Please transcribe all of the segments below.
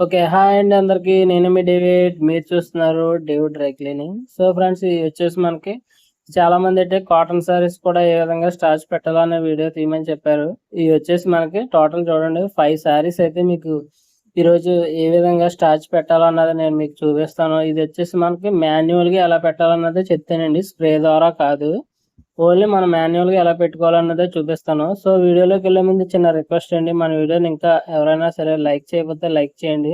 Okay. Hi అండి అందరికి. నేను మీ డేవిడ్. మీరు చూస్తున్నారు David dry cleaning. So friends ఇది వచ్చేసి మనకి చాలా మంది అయితే కాటన్ సారీస్ కూడా ఏ విధంగా స్టార్చ్ పెట్టాలనే వీడియో తీయమని చెప్పారు. ఇవి వచ్చేసి మనకి టోటల్ చూడండి ఫైవ్ శారీస్ అయితే మీకు ఈరోజు ఏ విధంగా స్టార్చ్ పెట్టాలన్నది నేను మీకు చూపిస్తాను. ఇది వచ్చేసి మనకి మాన్యువల్‌గా ఎలా పెట్టాలన్నది చెప్తానండి. స్ప్రే ద్వారా కాదు. ఓన్లీ మనం మాన్యువల్‌గా ఎలా పెట్టుకోవాలన్నదే చూపిస్తాను. సో వీడియోలోకి వెళ్ళే ముందు చిన్న రిక్వెస్ట్ అండి. మన వీడియోని ఇంకా ఎవరైనా సరే లైక్ చేయకపోతే లైక్ చేయండి.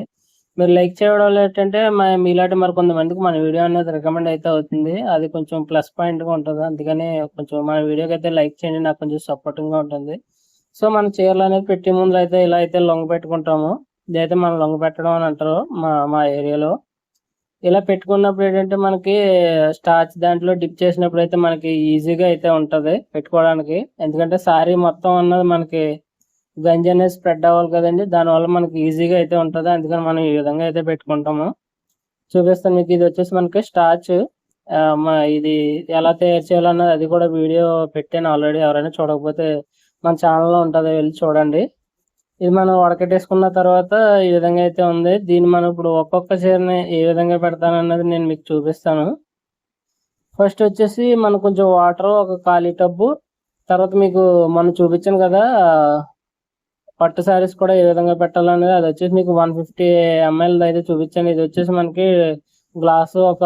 మీరు లైక్ చేయడం వల్ల ఏంటంటే మీలాంటి మరి కొంతమందికి మన వీడియో అనేది రికమెండ్ అయితే అవుతుంది. అది కొంచెం ప్లస్ పాయింట్‌గా ఉంటుంది అందుకని కొంచెం మన వీడియోకైతే లైక్ చేయండి. నాకు కొంచెం సపోర్టింగ్‌గా ఉంటుంది. సో మన చీరలు అనేది పెట్టే ముందు అయితే ఇలా అయితే లొంగ పెట్టుకుంటాము. ఇదైతే మనం లొంగ పెట్టడం అని అంటారు మా మా ఏరియాలో. ఇలా పెట్టుకున్నప్పుడు ఏంటంటే మనకి స్టార్చ్ దాంట్లో డిప్ చేసినప్పుడు అయితే మనకి ఈజీగా అయితే ఉంటది పెట్టుకోవడానికి. ఎందుకంటే సారీ మొత్తం అన్నది మనకి గంజి అనేది స్ప్రెడ్ అవ్వాలి కదండి దానివల్ల మనకి ఈజీగా అయితే ఉంటది. అందుకని మనం ఈ విధంగా అయితే పెట్టుకుంటాము. చూపిస్తాను మీకు ఇది వచ్చేసి మనకి స్టార్చ్ ఇది ఎలా తయారు చేయాలన్నది అది కూడా వీడియో పెట్టాను ఆల్రెడీ. ఎవరైనా చూడకపోతే మన ఛానల్లో ఉంటుంది వెళ్ళి చూడండి. ఇది మనం ఉడకటేసుకున్న తర్వాత ఈ విధంగా అయితే ఉంది. దీన్ని మనం ఇప్పుడు ఒక్కొక్క చీరని ఏ విధంగా పెడతానన్నది నేను మీకు చూపిస్తాను. ఫస్ట్ వచ్చేసి మనం కొంచెం వాటర్ ఒక ఖాళీ టబ్బు తర్వాత మీకు మనం చూపించాను కదా! పట్టు శారీస్ కూడా ఏ విధంగా పెట్టాలనేది అది వచ్చేసి మీకు వన్ ఫిఫ్టీ ఎంఎల్ అయితే చూపించాను. ఇది వచ్చేసి మనకి గ్లాసు ఒక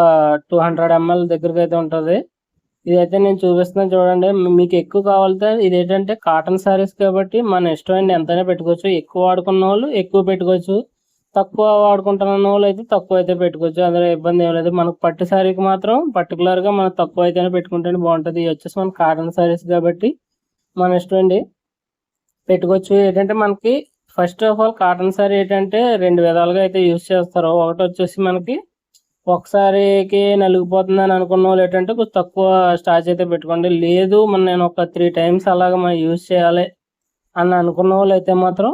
200 ఎంఎల్ దగ్గరకి అయితే ఉంటుంది ఇదైతే నేను చూపిస్తున్నాను చూడండి. మీకు ఎక్కువ కావాలితే ఏంటంటే కాటన్ శారీస్ కాబట్టి మన ఇష్టం అండి ఎంతైనా పెట్టుకోవచ్చు. ఎక్కువ వాడుకున్న వాళ్ళు ఎక్కువ పెట్టుకోవచ్చు. తక్కువ వాడుకుంటున్న వాళ్ళు అయితే తక్కువ అయితే పెట్టుకోవచ్చు. అందులో ఇబ్బంది ఏమి లేదు. మనకు పట్టు శారీకి మాత్రం పర్టికులర్గా మనం తక్కువ అయితేనే పెట్టుకుంటేనే బాగుంటుంది ఇవి వచ్చేసి మన కాటన్ శారీస్ కాబట్టి మన ఇష్టం అండి. పెట్టుకోవచ్చు. ఏంటంటే మనకి first of all cotton sari ఏంటంటే రెండు విధాలుగా అయితే యూజ్ చేస్తారు. ఒకటి వచ్చేసి మనకి ఒకసారికి సారీకి అనుకున్న వాళ్ళు ఏంటంటే కొంచెం తక్కువ స్టార్చ్ అయితే పెట్టుకోండి. లేదు మనం నేను ఒక త్రీ టైమ్స్ అలాగా మనం యూజ్ చేయాలి అని అనుకున్నోళ్ళు అయితే మాత్రం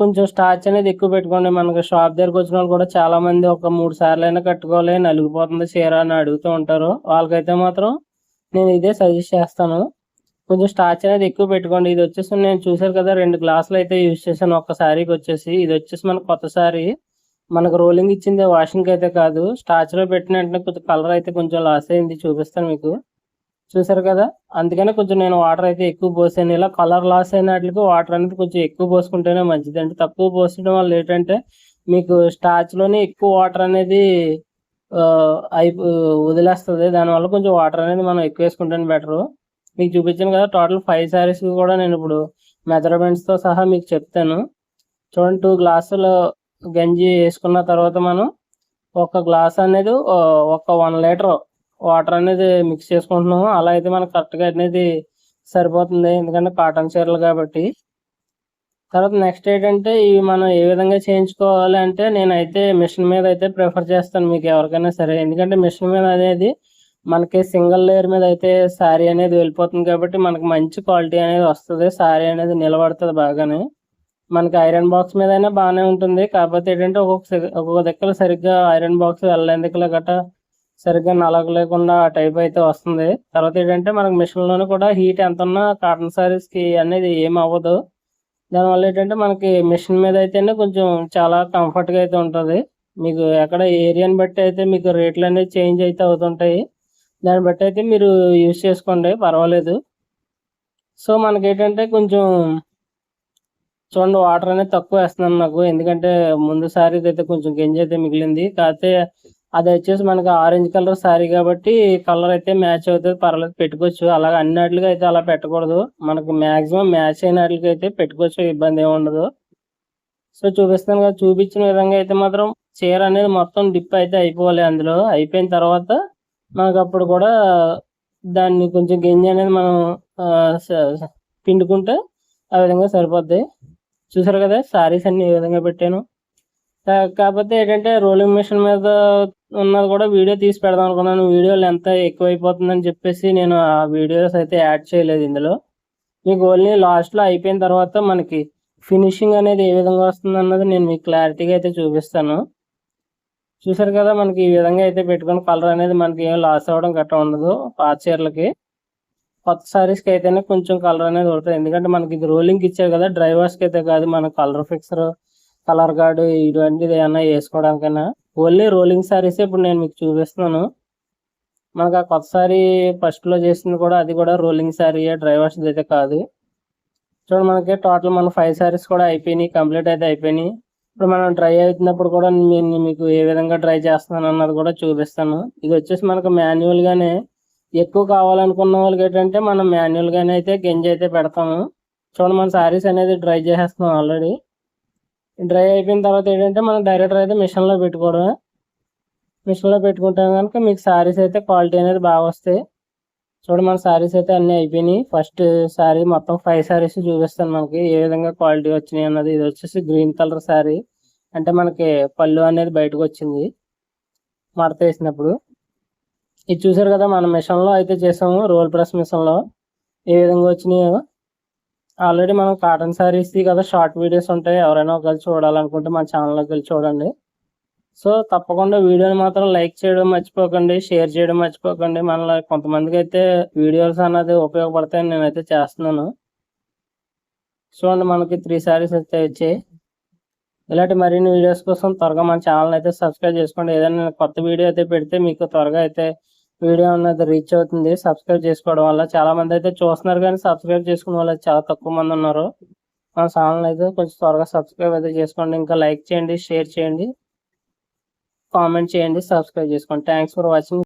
కొంచెం స్టార్చ్ అనేది ఎక్కువ పెట్టుకోండి. మనకి షాప్ దగ్గరికి వచ్చినోళ్ళు కూడా చాలామంది ఒక మూడు సార్లు అయినా కట్టుకోవాలి నలిగిపోతుంది చీర అని అడుగుతూ ఉంటారు. వాళ్ళకైతే మాత్రం నేను ఇదే సజెస్ట్ చేస్తాను. కొంచెం స్టార్చ్ అనేది ఎక్కువ పెట్టుకోండి. ఇది వచ్చేసి నేను చూసారు కదా రెండు గ్లాసులు అయితే యూజ్ చేశాను ఒక్కసారికి వచ్చేసి. ఇది వచ్చేసి మనకు కొత్త సారీ. మనకు రోలింగ్ ఇచ్చింది వాషింగ్‌కి అయితే కాదు. స్టాచ్లో పెట్టిన వెంటనే కొంచెం కలర్ అయితే కొంచెం లాస్ అయింది చూపిస్తాను మీకు. చూసారు కదా! అందుకనే కొంచెం నేను వాటర్ అయితే ఎక్కువ పోసాను. ఇలా కలర్ లాస్ అయినట్లకి వాటర్ అనేది కొంచెం ఎక్కువ పోసుకుంటేనే మంచిది అంటే తక్కువ పోసడం వల్ల ఏంటంటే మీకు స్టాచ్లోనే ఎక్కువ వాటర్ అనేది ఆహ్, అయిపో వదిలేస్తది. దానివల్ల కొంచెం వాటర్ అనేది మనం ఎక్కువ వేసుకుంటేనే బెటరు. మీకు చూపించాను కదా! టోటల్ ఫైవ్ శారీస్ కూడా నేను ఇప్పుడు మెజర్‌మెంట్స్‌తో సహా మీకు చెప్తాను. చూడండి టూ గ్లాసులు గంజి వేసుకున్న తర్వాత మనం ఒక గ్లాస్ అనేది ఒక వన్ లీటర్ వాటర్ అనేది మిక్స్ చేసుకుంటున్నాము. అలా అయితే మనకు కరెక్ట్‌గా అనేది సరిపోతుంది. ఎందుకంటే కాటన్ చీరలు కాబట్టి. తర్వాత నెక్స్ట్ ఏంటంటే ఇవి మనం ఏ విధంగా చేయించుకోవాలి అంటే నేనైతే మిషన్ మీద అయితే ప్రిఫర్ చేస్తాను మీకు ఎవరికైనా సరే. ఎందుకంటే మిషన్ మీద అనేది మనకి సింగిల్ లేయర్ మీద అయితే శారీ అనేది వెళ్ళిపోతుంది కాబట్టి మనకి మంచి క్వాలిటీ అనేది వస్తుంది శారీ అనేది నిలబడుతుంది బాగానే. మనకి ఐరన్ బాక్స్ మీద అయినా బాగానే ఉంటుంది. కాకపోతే ఏంటంటే ఒక్కొక్క ఒక్కొక్క దగ్గర సరిగ్గా ఐరన్ బాక్స్ వెళ్ళలేని దిక్కుల గట్టా సరిగ్గా నలగలేకుండా ఆ టైప్ అయితే వస్తుంది. తర్వాత ఏంటంటే మనకు మిషన్‌లోనే కూడా హీట్ ఎంత ఉన్నా కాటన్ శారీస్‌కి అనేది ఏం అవ్వదు. దానివల్ల ఏంటంటే మనకి మిషన్ మీద అయితేనే కొంచెం చాలా కంఫర్ట్‌గా అయితే ఉంటుంది మీకు ఎక్కడ ఏరియాని బట్టి అయితే మీకు రేట్లు అనేది చేంజ్ అయితే అవుతుంటాయి. దాన్ని బట్టి అయితే మీరు యూజ్ చేసుకోండి పర్వాలేదు. సో మనకేంటంటే కొంచెం చూడండి వాటర్ అనేది తక్కువ వేస్తున్నాను నాకు. ఎందుకంటే ముందు శారీ అయితే కొంచెం గంజి అయితే మిగిలింది. కాకపోతే అది వచ్చేసి మనకి ఆరెంజ్ కలర్ శారీ కాబట్టి కలర్ అయితే మ్యాచ్ అవుతుంది పర్లేదు పెట్టుకోవచ్చు. అలాగ అన్నిట్లికి అయితే అలా పెట్టకూడదు. మనకు మ్యాక్సిమం మ్యాచ్ అయిన ఆటిలకి అయితే పెట్టుకోవచ్చు ఇబ్బంది ఏమి ఉండదు. సో చూపిస్తాను కదా! చూపించిన విధంగా అయితే మాత్రం చీర అనేది మొత్తం డిప్ అయితే అయిపోవాలి అందులో. అయిపోయిన తర్వాత మనకు అప్పుడు కూడా దాన్ని కొంచెం గింజ అనేది మనం పిండుకుంటే ఆ విధంగా సరిపోద్ది. చూసారు కదా! శారీస్ అన్ని ఏ విధంగా పెట్టాను. కాకపోతే ఏంటంటే రోలింగ్ మిషన్ మీద ఉన్నది కూడా వీడియో తీసి పెడదాం అనుకున్నాను. వీడియో లెంత్ ఎక్కువైపోతుందని చెప్పేసి నేను ఆ వీడియోస్ అయితే యాడ్ చేయలేదు ఇందులో. మీకు ఓన్లీ లాస్ట్‌లో అయిపోయిన తర్వాత మనకి ఫినిషింగ్ అనేది ఏ విధంగా వస్తుంది అన్నది నేను మీకు క్లారిటీగా అయితే చూపిస్తాను. చూసారు కదా! మనకి ఈ విధంగా అయితే పెట్టుకుని కలర్ అనేది మనకి ఏం లాస్ అవ్వడం గట్రా ఉండదు పాత చీరలకి. కొత్త శారీస్‌కి అయితేనే కొంచెం కలర్ అనేది ఉంటది. ఎందుకంటే మనకి ఇది రోలింగ్‌కి ఇచ్చారు కదా! డ్రైవర్స్కి అయితే కాదు. మన కలర్ ఫిక్సర్ కలర్ గార్డ్ ఇటువంటిది ఏమన్నా వేసుకోవడానికైనా ఓన్లీ రోలింగ్ సారీస్ ఇప్పుడు నేను మీకు చూపిస్తున్నాను మనకు ఆ కొత్త సారీ ఫస్ట్లో చేసింది కూడా అది కూడా రోలింగ్ సారీ డ్రైవర్స్ అయితే కాదు చూడండి మనకి టోటల్ మన ఫైవ్ సారీస్ కూడా అయిపోయినాయి కంప్లీట్ అయితే అయిపోయినాయి ఇప్పుడు మనం డ్రై అవుతున్నప్పుడు కూడా నేను మీకు ఏ విధంగా డ్రై చేస్తున్నాను అన్నది కూడా చూపిస్తాను ఇది వచ్చేసి మనకు మాన్యువల్ గానే ఎక్కువ కావాలనుకున్న వాళ్ళకి ఏంటంటే మనం మాన్యువల్గానే అయితే గంజి అయితే పెడతాము. చూడండి మన శారీస్ అనేది డ్రై చేసేస్తున్నాం ఆల్రెడీ డ్రై అయిపోయిన తర్వాత ఏంటంటే మనం డైరెక్ట్ అయితే మిషన్లో పెట్టుకోవడం మిషన్లో పెట్టుకుంటాం కనుక మీకు శారీస్ అయితే క్వాలిటీ అనేది బాగా వస్తాయి. చూడండి మన శారీస్ అయితే అన్నీ అయిపోయినాయి. ఫస్ట్ శారీ మొత్తం ఫైవ్ శారీస్ చూపిస్తాను మనకి. ఏ విధంగా క్వాలిటీ వచ్చినాయి అన్నది. ఇది వచ్చేసి గ్రీన్ కలర్ శారీ అంటే మనకి పళ్ళు అనేది బయటకు వచ్చింది. మడత వేసినప్పుడు. ఇది చూసారు కదా మన మిషన్లో అయితే చేసాము రోల్ ప్రెస్ మిషన్లో. ఏ విధంగా వచ్చినాయో. ఆల్రెడీ మనం కాటన్ సారీస్ కదా షార్ట్ వీడియోస్ ఉంటాయి ఎవరైనా ఒకవేళ చూడాలనుకుంటే మన ఛానల్లోకి వెళ్ళి చూడండి. సో తప్పకుండా వీడియోని మాత్రం లైక్ చేయడం మర్చిపోకండి షేర్ చేయడం మర్చిపోకండి. మన కొంతమందికి అయితే వీడియోస్ అన్నది ఉపయోగపడతాయని నేనైతే చేస్తున్నాను. చూడండి మనకి త్రీ శారీస్ అయితే వచ్చాయి. ఇలాంటి మరిన్ని వీడియోస్ కోసం త్వరగా మన ఛానల్ అయితే సబ్స్క్రైబ్ చేసుకోండి. ఏదైనా కొత్త వీడియో అయితే పెడితే మీకు త్వరగా అయితే వీడియో అన్నది రీచ్ అవుతుంది. సబ్స్క్రైబ్ చేసుకోవడం వల్ల చాలా మంది అయితే చూస్తున్నారు కానీ సబ్స్క్రైబ్ చేసుకున్న వాళ్ళు చాలా తక్కువ మంది ఉన్నారు. మన ఛానల్ అయితే కొంచెం త్వరగా సబ్స్క్రైబ్ అయితే చేసుకోండి. ఇంకా లైక్ చేయండి షేర్ చేయండి కామెంట్ చేయండి సబ్స్క్రైబ్ చేసుకోండి. Thanks for watching